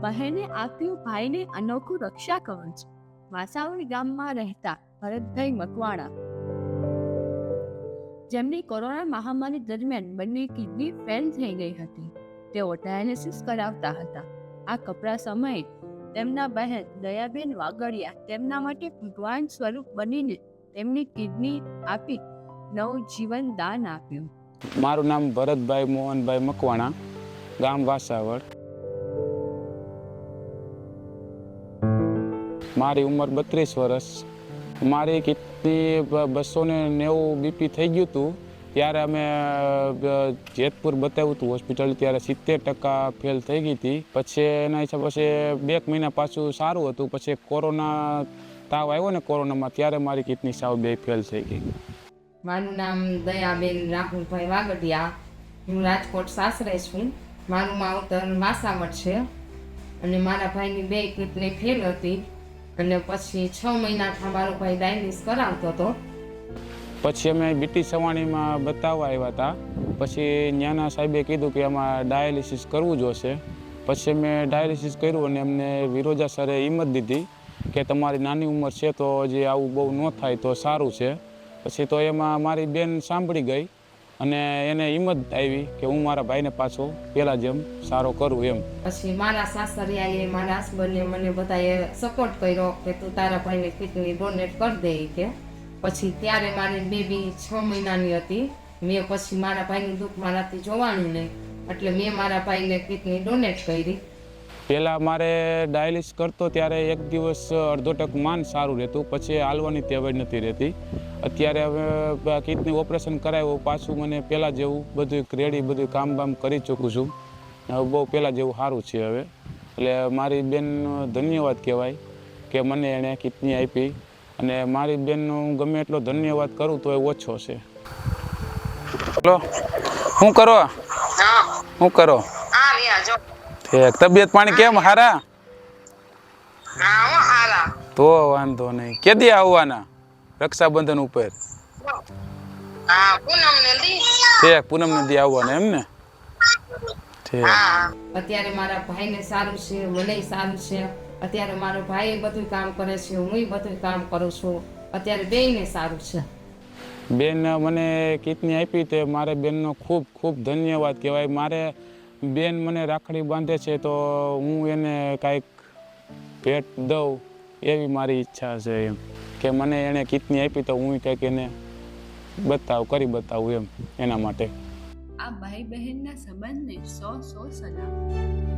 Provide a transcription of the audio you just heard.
બહેને આપ્યું ભાઈને અનોખું રક્ષા કવચ. વાસાવડ ગામમાં રહેતા ભરતભાઈ મકવાણા. જેમની કોરોના મહામારી દરમિયાન બંને કિડની ફેલ થઈ ગઈ હતી. તેઓ ડાયાલિસિસ કરાવતા હતા. આ કપરા સમયે તેમના બહેન દયાબેન વાગડિયા તેમના માટે ભગવાન સ્વરૂપ બનીને તેમની કિડની આપી નવું જીવન દાન આપ્યું. મારું નામ ભરતભાઈ મોહનભાઈ મકવાણા, ગામ વાસાવડ. મારી ઉંમર બત્રીસ વર્ષ. મારી કિડની બસો ને નેવું બીપી થઈ ગયું હતું ત્યારે અમે જેતપુર બતાવ્યું હતું હોસ્પિટલ ત્યારે સિત્તેર ટકા ફેલ થઈ ગઈ હતી. પછી એના હિસાબ પછી બે મહિના પાછું સારું હતું. પછી કોરોના તાવ આવ્યો ને કોરોનામાં, ત્યારે મારી કિડની સાવ બે ફેલ થઈ ગઈ. મારું નામ દયાબેન રાહુલભાઈ વાગડિયા. હું રાજકોટ સાસરે છું. મારું માવતર વાસાવડ છે. અને મારા ભાઈની બે કિડની ફેલ હતી. અને પછી છ મહિના મારો ડાયાલિસ કરાવતો હતો. પછી અમે બીટી સવાણીમાં બતાવવા આવ્યા હતા. પછી ન્યાના સાહેબે કીધું કે આમાં ડાયાલિસિસ કરવું જોશે પછી અમે ડાયાલિસિસ કર્યું અને અમને વિરોજા સરે હિંમત દીધી કે તમારી નાની ઉંમર છે તો હજી આવું બહુ ન થાય તો સારું છે. પછી તો એમાં મારી બેન સાંભળી ગઈ. અને એને હિંમત આવી કે હું મારા ભાઈને પાછો પહેલાં જેમ સારો કરું એમ. પછી મારા સાસરિયાએ મારા હસબન્ડે મને બધાએ સપોર્ટ કર્યો કે તું તારા ભાઈને કિડની ડોનેટ કરી દે કે. પછી ત્યારે મારી બેબી છ મહિનાની હતી. મેં પછી મારા ભાઈનું દુઃખ મારાથી જોવાનું નહીં. એટલે મેં મારા ભાઈને કિડની ડોનેટ કરી. પહેલાં મારે ડાયાલિસ કરતો ત્યારે એક દિવસ અડધો ટક માન સારું રહેતું પછી હાલવાની તેવડ નથી રહેતી. અત્યારે હવે કિડની ઓપરેશન કરાવ્યું પાછું મને પહેલાં જેવું બધું રેડી બધું કામ બામ કરી ચૂકું છું. હવે બહુ પહેલાં જેવું સારું છે હવે. એટલે મારી બેન ધન્યવાદ કહેવાય કે મને એણે કિડની આપી. અને મારી બેનનો હું ગમે એટલો ધન્યવાદ કરું તો એ ઓછો છે. હલો શું કરો? શું કરો? ઠીક તબિયત પાણી કેમ હારા? તો વાંધો નહીં. કેદી આવવાના રક્ષાબંધન ઉપર? ઠીક પૂનમ નદી આવવાના એમ ને ઠીક અત્યારે મારા ભાઈને સારું છે મને સારું છે. અત્યારે મારો ભાઈ બધું કામ કરે છે હું બધું કામ કરું છું. અત્યારે બેયને સારું છે. બેન મને કીટની આપી તે મારે બેનનો ખૂબ ખૂબ ધન્યવાદ કહેવાય. મારે બેન મને રાખડી બાંધે છે તો હું એને કાંઈક ભેટ દઉં એવી મારી ઈચ્છા છે એમ. કે મને એણે કિડની આપી તો હું કંઈક એને બતાવ, કરી બતાવું એમ એના માટે. આ ભાઈ બહેનના સંબંધને સો સો સલામ.